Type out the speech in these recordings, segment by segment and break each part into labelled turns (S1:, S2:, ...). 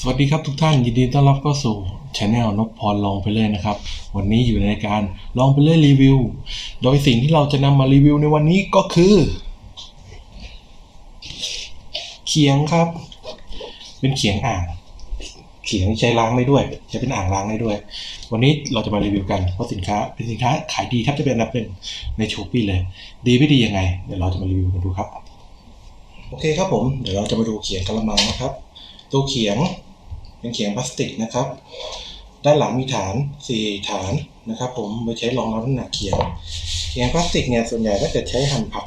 S1: สวัสดีครับทุกท่านยินดีต้อนรับเข้าสู่ช anel นกพรลองไปเลยนะครับ วันนี้อยู่ในการลองไปเลยรีวิว โดยสิ่งที่เราจะนำมารีวิวในวันนี้ก็คือ เขียงครับ เป็นเขียงอ่างเขียงใช้ล้างได้ด้วยใช้เป็นอ่างล้างได้ด้วย วันนี้เราจะมารีวิวกันเพราะสินค้าเป็นสินค้าขายดีแทบจะเป็นอันดับหนึ่งในช้อปปี้เลย ดีไม่ดียังไงเดี๋ยวเราจะมารีวิวกันดูครับ โอเคครับผมเดี๋ยวเราจะมาดูเขียงกระมังนะครับตัวเขียง เป็นเขียงพลาสติกนะครับ ด้านหลังมีฐาน 4 ฐานนะครับผมไว้ใช้รองรับน้ำหนักเขียงเขียงพลาสติกเนี่ยส่วนใหญ่ถ้าเกิดใช้หั่นผัก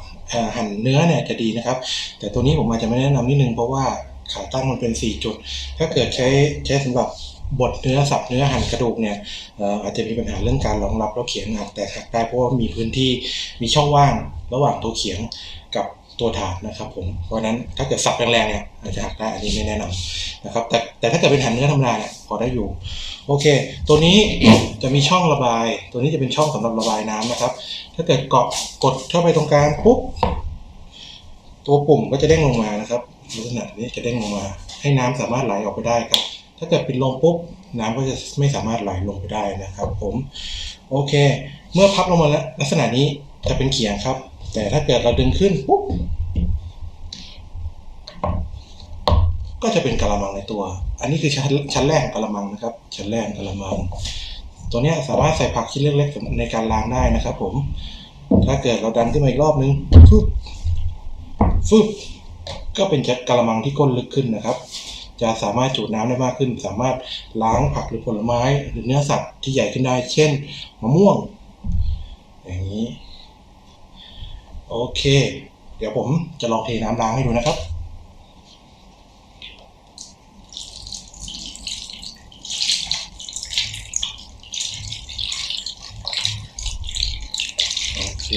S1: หั่นเนื้อเนี่ยจะดีนะครับ แต่ตัวนี้ผมอาจจะไม่แนะนำนิดนึงเพราะว่าขาตั้งมันเป็น 4 จุด ถ้าเกิดใช้ใช้สำหรับบดเนื้อสับเนื้อหั่นกระดูกเนี่ยเอ่ออาจจะมีปัญหาเรื่องการรองรับแล้วเขียงหักแต่หักได้เพราะว่ามีพื้นที่มีช่องว่างระหว่างตัวเขียงกับ ตัวถาดนะครับผมเพราะนั้นถ้าเกิดสับแรงๆเนี่ยอาจจะหักได้อันนี้ไม่แนะนำนะครับแต่แต่ถ้าเกิดเป็นหั่นเนื้อธรรมดาเนี่ยพอได้อยู่ โอเค ตัวนี้จะมีช่องระบาย ตัวนี้จะเป็นช่องสำหรับระบายน้ำนะครับ ถ้าเกิดเกาะกดเข้าไปตรงกลางปุ๊บตัวปุ่มก็จะเด้งลงมานะครับลักษณะนี้จะเด้งลงมา ให้น้ำสามารถไหลออกไปได้ครับ ถ้าเกิดปิดลงปุ๊บน้ำก็จะไม่สามารถไหลลงไปได้นะครับ ผม โอเค เมื่อพับลงมาแล้วลักษณะนี้จะเป็นเขียงครับ แต่ถ้าเกิดเราดึงขึ้นปุ๊บก็จะเป็นกะละมังในตัว อันนี้คือชั้นชั้นแรกกะละมังนะครับ ชั้นแรกกะละมัง ตัวนี้สามารถใส่ผักชิ้นเล็กๆในการล้างได้นะครับ ผม ถ้าเกิดเราดันขึ้นมาอีกรอบนึงฟึบฟึบก็เป็นกะละมังที่ก้นลึกขึ้นนะครับ จะสามารถจูดน้ำได้มากขึ้น สามารถล้างผักหรือผลไม้ หรือเนื้อสัตว์ที่ใหญ่ขึ้นได้ เช่นมะม่วง อย่างนี้ โอเค เดี๋ยวผมจะลองเทน้ำล้างให้ดูนะครับ โอเค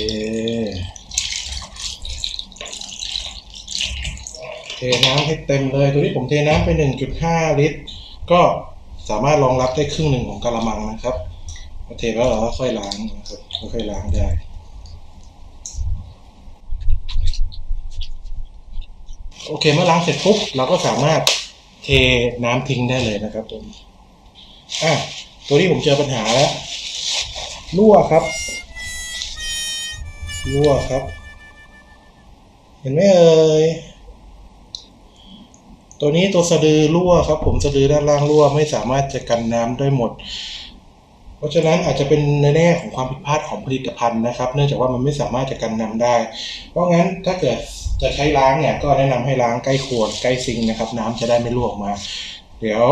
S1: เทน้ำให้เต็มเลย ตัวนี้ผมเทน้ำไป 1.5 ลิตร ก็สามารถรองรับได้ครึ่งหนึ่งของกะละมังนะครับเทแล้วเราก็ค่อยล้างนะครับค่อยๆล้างได้ โอเคเมื่อล้างเสร็จปุ๊บเราก็สามารถเทน้ำทิ้งได้เลยนะครับผมอะตัวนี้ผมเจอปัญหาแล้วรั่วครับรั่วครับ เห็นไหมเอ่ยตัวนี้ตัวสะดือรั่วครับ ผมสะดือด้านล่างรั่วไม่สามารถจะกันน้ำได้หมด เพราะฉะนั้นอาจจะเป็นในแง่ของความผิดพลาดของผลิตภัณฑ์นะครับ เนื่องจากว่ามันไม่สามารถจะกันน้ำได้ เพราะงั้นถ้าเกิด จะใช้ล้างเนี่ยก็แนะนำให้ล้างใกล้ขวดใกล้ซิงนะครับ น้ำจะได้ไม่รั่วออกมา เดี๋ยว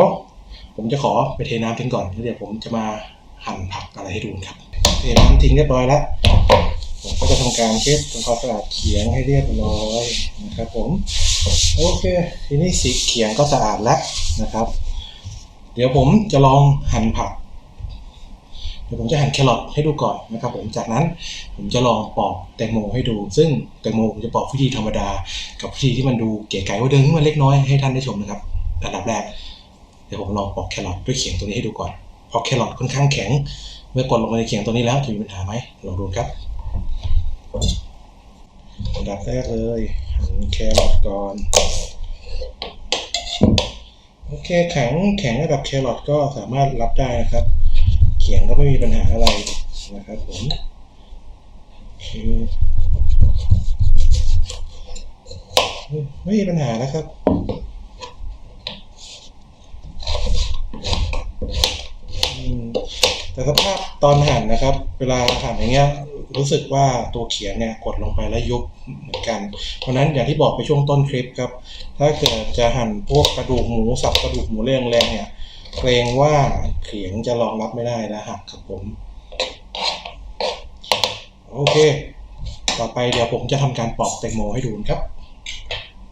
S1: ผมจะขอไปเทน้ำทิ้งก่อนแล้วเดี๋ยวผมจะมาหั่นผักอะไรให้ดูครับเทน้ำทิ้งเรียบร้อยแล้วผมก็จะทำการเช็ดทำความสะอาดเขียงให้เรียบร้อยนะครับ ผมโอเคทีนี้สีเขียงก็สะอาดแล้วนะครับ เดี๋ยวผมจะลองหั่นผัก เดี๋ยวผมจะหั่นแครอทให้ดูก่อนนะครับผมจากนั้นผมจะลองปอกแตงโมให้ดู ซึ่งแตงโมผมจะปอกวิธีธรรมดา กับวิธีที่มันดูเก๋ไก๋ว่าเดิมขึ้นมาเล็กน้อยให้ท่านได้ชมนะครับอันดับแรกเดี๋ยวผมลองปอกแครอทด้วยเขียงตัวนี้ให้ดูก่อนพราะแครอทค่อนข้างแข็ง เมื่อกดลงไปในเขียงตัวนี้แล้วจะมีปัญหาไหมลองดูครับอันดับแรกเลยหั่นแครอทก่อนโอเคแข็งแข็งระดับแครอทก็สามารถรับได้นะครับ เขียงก็ไม่มีปัญหาอะไรนะครับผมไม่มีปัญหานะครับแต่สภาพตอนหั่นนะครับ เวลาหั่นอย่างเงี้ยรู้สึกว่าตัวเขียงเนี่ยกดลงไปแล้วยุบเหมือนกัน เพราะนั้นอย่างที่บอกไปช่วงต้นคลิปครับ ถ้าเกิดจะหั่นพวกกระดูกหมูสับกระดูกหมูเรียงแรงเนี่ย เกรงว่าเขียงจะรองรับไม่ได้นะหักครับผม โอเค ต่อไปเดี๋ยวผมจะทำการปอกแตงโมให้ดูครับ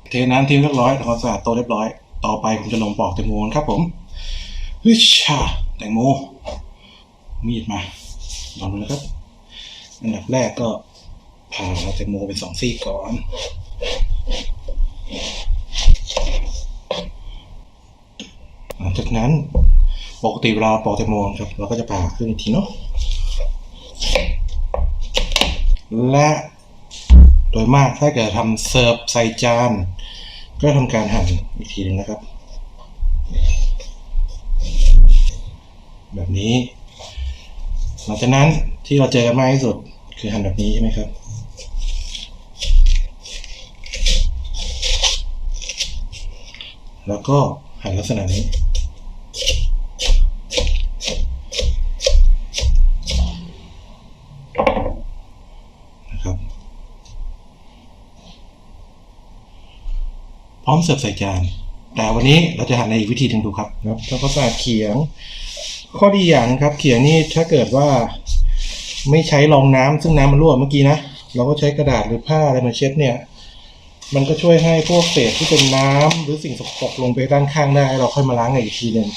S1: เทน้ำทิ้งเรียบร้อยทำความสะอาดโตเรียบร้อย ต่อไปผมจะลงปอกแตงโมครับผมฮึชาแตงโม มีดมาลองดูนะครับ อันดับแรกก็ผ่าแตงโมเป็นสองซี่ก่อน หลังจาก นั้น ปกติเวลาปอกแตงโมครับ เราก็จะผ่าครึ่งอีกทีเนาะและโดยมากถ้าเกิดทำเสิร์ฟใส่จาน ก็ทำการหั่นอีกทีหนึงนะครับ แบบนี้ หลังจากนั้นที่เราเจอกันมากที่สุดคือหั่นแบบนี้ใช่ไหมครับแล้วก็หั่นลักษณะนี้ นะครับ พร้อมเสิร์ฟใส่จาน แต่วันนี้เราจะหันในอีกวิธีหนึ่งดูครับครับแล้วก็ใส่เขียง ข้อดีอย่างครับ เขียงนี่ถ้าเกิดว่าไม่ใช้รองน้ำซึ่งน้ำมันรั่วเมื่อกี้นะ เราก็ใช้กระดาษหรือผ้าอะไรมาเช็ดเนี่ย มันก็ช่วยให้พวกเศษที่เป็นน้ำหรือสิ่งสกปรกลงไปด้านข้างได้ เราค่อยมาล้างอีกทีหนึ่ง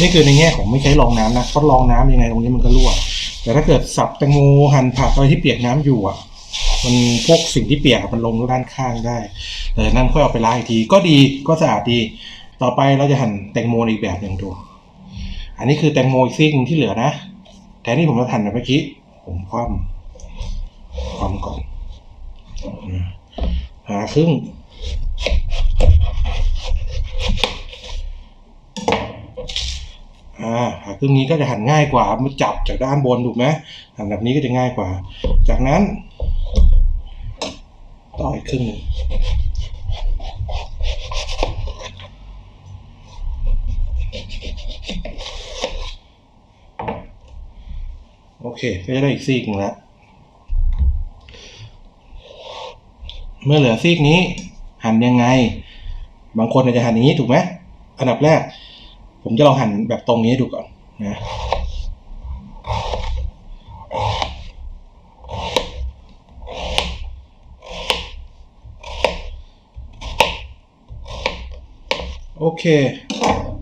S1: นี่คือในแง่ของไม่ใช้รองน้ำนะเพราะรองน้ำยังไงตรงนี้มันก็รั่ว แต่ถ้าเกิดสับแตงโมหั่นผักอะไรที่เปียกน้ำอยู่อะ มันพวกสิ่งที่เปียกมันลงด้านข้างได้แต่จากนั้นค่อยเอาไปล้างอีกทีก็ดีก็สะอาดดี ต่อไปเราจะหั่นแตงโมอีกแบบหนึ่งดูอันนี้คือแตงโมอีกซีกหนึ่งที่เหลือนะแต่นี่ผมจะหั่นแบบเมื่อกี้ผมคว่ำคว่ำก่อนหาครึ่งอ่าหาครึ่งนี้ก็จะหั่นง่ายกว่ามาจับจากด้านบนถูกไหมหั่นแบบนี้ก็จะง่ายกว่า จากนั้น ต่ออีกครึ่งหนึ่งโอเค ก็จะได้อีกซีกนึงแล้วเมื่อเหลือซีกนี้หั่นยังไง บางคนอาจจะหั่นอย่างนี้ถูกไหมอันดับแรก ผมจะลองหั่นแบบตรงนี้ดูก่อนนะ โอเค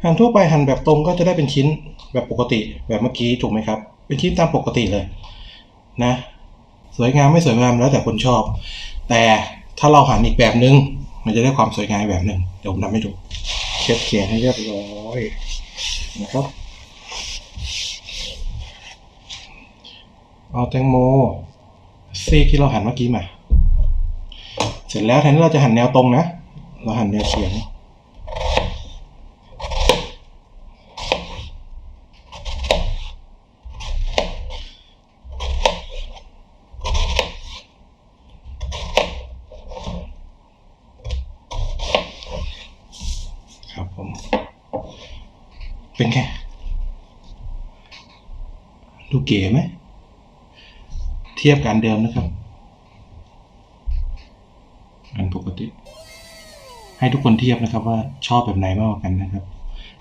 S1: หั่นทั่วไปหั่นแบบตรงก็จะได้เป็นชิ้นแบบปกติแบบเมื่อกี้ถูกไหมครับ เป็นชิ้นตามปกติเลยนะ สวยงามไม่สวยงามแล้วแต่คนชอบ แต่ถ้าเราหั่นอีกแบบนึง มันจะได้ความสวยงามแบบหนึ่งเดี๋ยวผมทำให้ดูเช็ดเขียงให้เรียบร้อยนะครับเอาแตงโมซีกที่เราหั่นเมื่อกี้มา เสร็จแล้วแทนที่เราจะหั่นแนวตรงนะ เราหั่นแนวเฉียง เป็นไง ดูเก๋ไหม เทียบกันเดิมนะครับ อันปกติ ให้ทุกคนเทียบนะครับว่าชอบแบบไหนมากกว่ากันนะครับ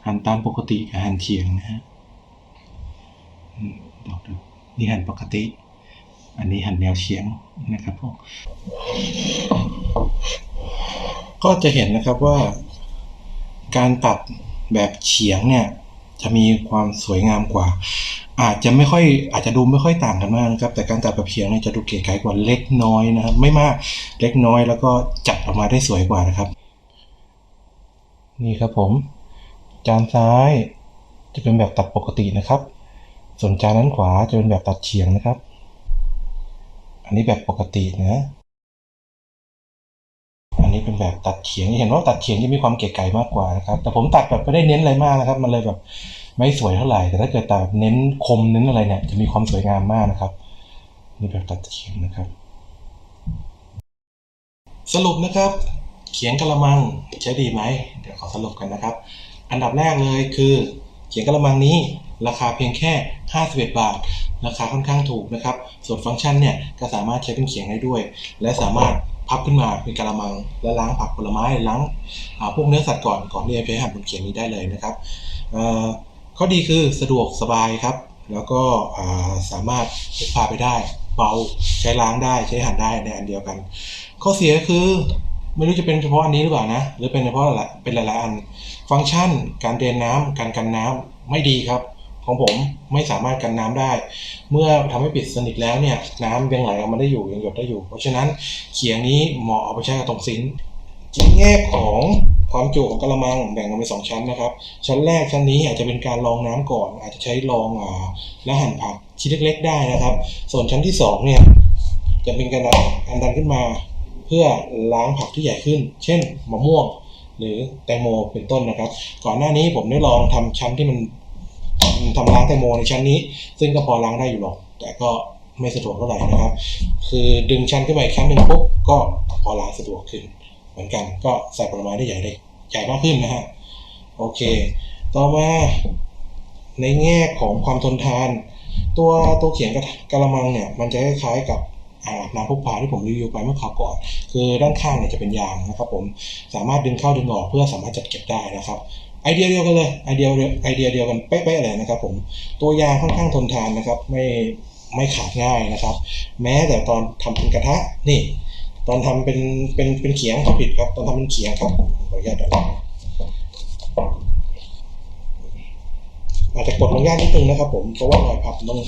S1: หันตามปกติกับหันเฉียงนะฮะอืมบอกนี่หันปกติ อันนี้หันแนวเฉียงนะครับผมก็จะเห็นนะครับว่าการตัดแบบเฉียงเนี่ย จะมีความสวยงามกว่า อาจจะไม่ค่อยอาจจะดูไม่ค่อยต่างกันมากนะครับ แต่การตัดแบบเฉียงเนี่ยจะดูเก๋ไก๋กว่าเล็กน้อยนะครับ ไม่มากเล็กน้อยแล้วก็จัดออกมาได้สวยกว่านะครับ นี่ครับผม จานซ้ายจะเป็นแบบตัดปกตินะครับ ส่วนจานนั้นขวาจะเป็นแบบตัดเฉียงนะครับ อันนี้แบบปกตินะ อันนี้เป็นแบบตัดเฉียงเห็นว่าตัดเฉียงจะมีความเก๋ไก่มากกว่านะครับ แต่ผมตัดแบบไม่ได้เน้นอะไรมากนะครับ มันเลยแบบไม่สวยเท่าไหร่ แต่ถ้าเกิดตัดแบบเน้นคมเน้นอะไรเนี่ยจะมีความสวยงามมากนะครับ นี่แบบตัดเฉียงนะครับ สรุปนะครับ เขียงกะละมังใช้ดีไหมเดี๋ยวขอสรุปกันนะครับ อันดับแรกเลยคือ เขียงกะละมังนี้ราคาเพียงแค่ 51 บาท ราคาค่อนข้างถูกนะครับ ส่วนฟังก์ชันเนี่ยก็สามารถใช้เป็นเขียงได้ด้วย และสามารถ พับขึ้นมาเป็นกะละมัง และล้างผักผลไม้ล้างาพวกเนื้อสัตว์ก่อนก่อนที่จะไปหั่นบนเขียงนี้ได้เลยนะครับข้อดีคือสะดวกสบายครับ แล้วก็าสามารถพาไปได้เบาใช้ล้างได้ใช้หั่นได้ในอันเดียวกัน ข้อเสียคือไม่รู้จะเป็นเฉพาะอันนี้หรือเปล่านะ หรือเป็นเฉพาะเป็นหลายๆอัน ฟังก์ชัน การเดนน้ำการกันน้ำไม่ดีครับ ของผมไม่สามารถกันน้ำได้ เมื่อทำให้ปิดสนิทแล้วเนี่ยน้ำยังไหลออกมาได้อยู่ยังหยดได้อยู่ เพราะฉะนั้นเขียงนี้เหมาะเอาไปใช้กับตรงซิงค์ในแง่ของความจุของกระมังแบ่งออกเป็นสองชั้นนะครับ ชั้นแรกชั้นนี้อาจจะเป็นการรองน้ำก่อน อาจจะใช้รองอ่าและหั่นผักชิ้นเล็ก ๆ ได้นะครับ ส่วนชั้นที่สองเนี่ยจะเป็นการดันการดันขึ้นมา เพื่อล้างผักที่ใหญ่ขึ้น เช่นมะม่วง หรือแตงโมเป็นต้นนะครับ ก่อนหน้านี้ผมได้ลองทำชั้นที่มัน ทำล้างแตงโมในชั้นนี้ ซึ่งก็พอล้างได้อยู่หรอก แต่ก็ไม่สะดวกเท่าไหร่นะครับ คือดึงชั้นขึ้นมาอีกชั้นหนึ่งปุ๊บก็พอล้างสะดวกขึ้น เหมือนกันก็ใส่ผลไม้ได้ใหญ่ได้ใหญ่มากขึ้นนะฮะโอเค ต่อมาในแง่ของความทนทาน ตัวตัวเขียงกระกระมังเนี่ยมันจะคล้ายๆกับอ่างอาบน้ำพกพาที่ผมรีวิวไปเมื่อคราวก่อน คือด้านข้างเนี่ยจะเป็นยางนะครับ ผมสามารถดึงเข้าดึงออกเพื่อสามารถจัดเก็บได้นะครับ ไอเดียเดียวกันเลยไอเดียเดียไอเดียเดียวกันเป๊ะๆเลยนะครับ ผมตัวยางค่อนข้างทนทานนะครับ ไม่ไม่ขาดง่ายนะครับ แม้แต่ตอนทำเป็นกระทะนี่ ตอนทำเป็นเป็นเป็นเขียงขาผิดครับ ตอนทำเป็นเขียงครับขออนุญาตอาจจะกดลงยากนิดนึงนะครับ ผมเพราะว่ารอยพับต้อง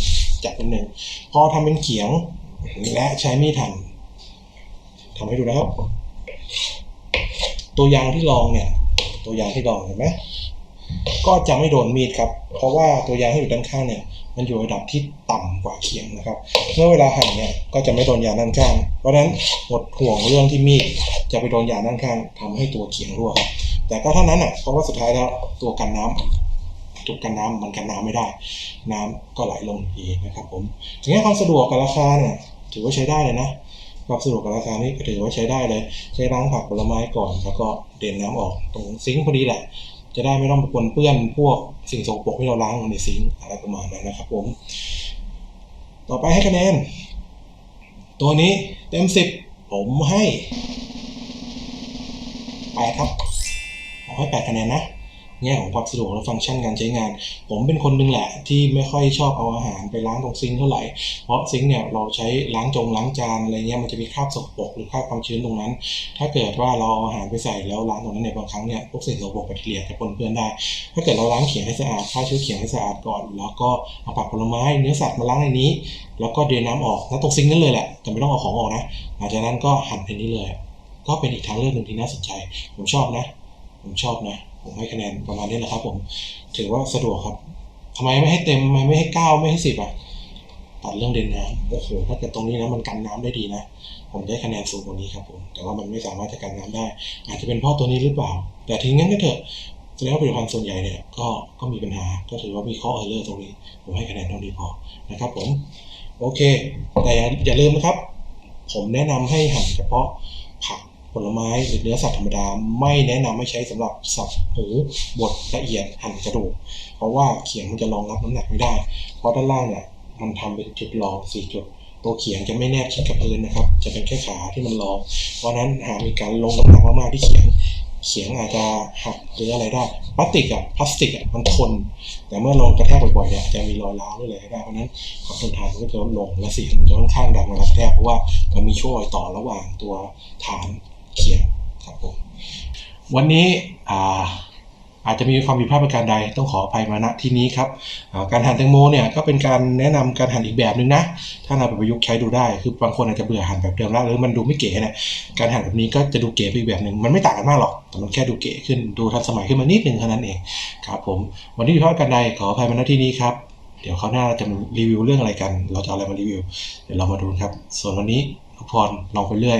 S1: จับนิดนึงพอทำเป็นเขียงและใช้มีดหั่นทำให้ดูนะครับ ตัวยางที่ลองเนี่ย ตัวยางที่ลองเห็นไหมก็จะไม่โดนมีดครับ เพราะว่าตัวยางที่อยู่ด้านข้างเนี่ย มันอยู่ระดับที่ต่ำกว่าเขียงนะครับ เมื่อเวลาหั่นเนี่ยก็จะไม่โดนยางด้านข้าง เพราะฉะนั้นหมดห่วงเรื่องที่มีดจะไปโดนยางด้านข้างทำให้ตัวเขียงรั่วครับ แต่ก็เท่านั้นอะ เพราะว่าสุดท้ายแล้วตัวกันน้ำตัวกันน้ำมันกันน้ำไม่ได้ น้ำก็ไหลลงเองนะครับผมถึงแม้ความสะดวกกับราคาเนี่ยถือว่าใช้ได้เลยนะ ความสะดวกกับราคานี่ก็ถือว่าใช้ได้เลย ใช้ล้างผักผลไม้ก่อน แล้วก็เด่นน้ำออกตรงซิงค์พอดีแหละ จะได้ไม่ต้องไปปนเปื้อนพวกสิ่งสกปรกที่เราล้างในซิงค์อะไรประมาณนั้นนะครับผม ต่อไปให้คะแนน ตัวนี้เต็มสิบผมให้แปดครับผมให้แปดคะแนนนะ แง่ของความสะดวกและฟังก์ชันการใช้งาน ผมเป็นคนหนึงแหละที่ไม่ค่อยชอบเอาอาหารไปล้างตรงซิงเท่าไหร่ เพราะซิงเนี่ยเราใช้ล้างจงล้างจานอะไรเงี้ยมันจะมีคราบสกปรกหรือคราบความชื้นตรงนั้น ถ้าเกิดว่าเราเอาอาหารไปใส่แล้วล้างตรงนั้นเนี่ยบางครั้งเนี่ยพวกสิ่งสกปรกแบคทีเรียจะปนเปื้อนได้ ถ้าเกิดเราล้างเขียงให้สะอาดฆ่าเชื้อเขียงให้สะอาดก่อน แล้วก็เอาผักผลไม้เนื้อสัตว์มาล้างในนี้ แล้วก็เดนน้ำออกแล้วตรงซิงนั่นเลยแหละแต่ไม่ต้องเอาของออกนะหลังจากนั้นก็หั่นในนี้เลย ก็เป็นอีกทางเลือกหนึ่งที่น่าสนใจ ผมชอบนะ ผมชอบนะ ผมให้คะแนนประมาณนี้แหละครับ ผม ถือว่าสะดวกครับทำไมไม่ให้เต็มทำไมไม่ให้เก้าไม่ให้สิบอะตัดเรื่องเด่นน้ำโอ้โหถ้าเกิดตรงนี้นะมันกันน้ำได้ดีนะผมได้คะแนนสูงกว่านี้ครับผมแต่ว่ามันไม่สามารถจะกันน้ำได้ อาจจะเป็นเพราะตัวนี้หรือเปล่า แต่ถึงงั้นก็เถอะแสดงว่าผลิตภัณฑ์ส่วนใหญ่เนี่ยก็ก็มีปัญหาก็ถือว่ามีข้อเออร์เลอร์ตรงนี้ ผมให้คะแนนเท่านี้พอนะครับ ผม โอเค แต่อย่าอย่าลืมนะครับ ผมแนะนำให้หั่นเฉพาะผัก ผลไม้หรือเนื้อสัตว์ธรรมดาไม่แนะนำให้ใช้สำหรับสับหมูบดละเอียดหั่นกระดูก เพราะว่าเขียงมันจะรองรับน้ำหนักไม่ได้ เพราะด้านล่างเนี่ยมันทำเป็นจุดรองสี่จุด ตัวเขียงจะไม่แนบชิดกับพื้นนะครับ จะเป็นแค่ขาที่มันรอง เพราะนั้นหากมีการลงน้ำหนักมากๆที่เขียงเขียงอาจจะหักหรืออะไรได้พลาสติกอะพลาสติกอะมันทน แต่เมื่อลงกระแทกบ่อยๆเนี่ยจะมีรอยร้าวหรืออะไรได้เพราะฉะนั้นความทนทานมันก็จะลดลงและเสียงมันจะค่อนข้างดังเวลากระแทกเพราะว่ามันมีช่วงรอยต่อระหว่างตัวฐาน เขียงครับผมวันนี้อ่าอาจจะมีความผิดพลาดประการใดต้องขออภัยมาณที่นี้ครับการหั่นแตงโมเนี่ยก็เป็นการแนะนำการหั่นอีกแบบหนึ่งนะ ถ้าเราไปประยุกต์ใช้ดูได้ คือบางคนอาจจะเบื่อหั่นแบบเดิมแล้วหรือมันดูไม่เก๋เนี่ยการหั่นแบบนี้ก็จะดูเก๋ไปอีกแบบหนึ่งมันไม่ต่างกันมากหรอกแต่มันแค่ดูเก๋ขึ้นดูทันสมัยขึ้นมานิดหนึ่งเท่านั้นเองครับผมวันนี้ผิดพลาดกันใดขออภัยมาณที่นี้ครับเดี๋ยวคราวหน้าเราจะมารีวิวเรื่องอะไรกัน เราจะเอาอะไรมารีวิว เดี๋ยวเรามาดูครับ ส่วนวันนี้ทุกพรลองไปเรื่อย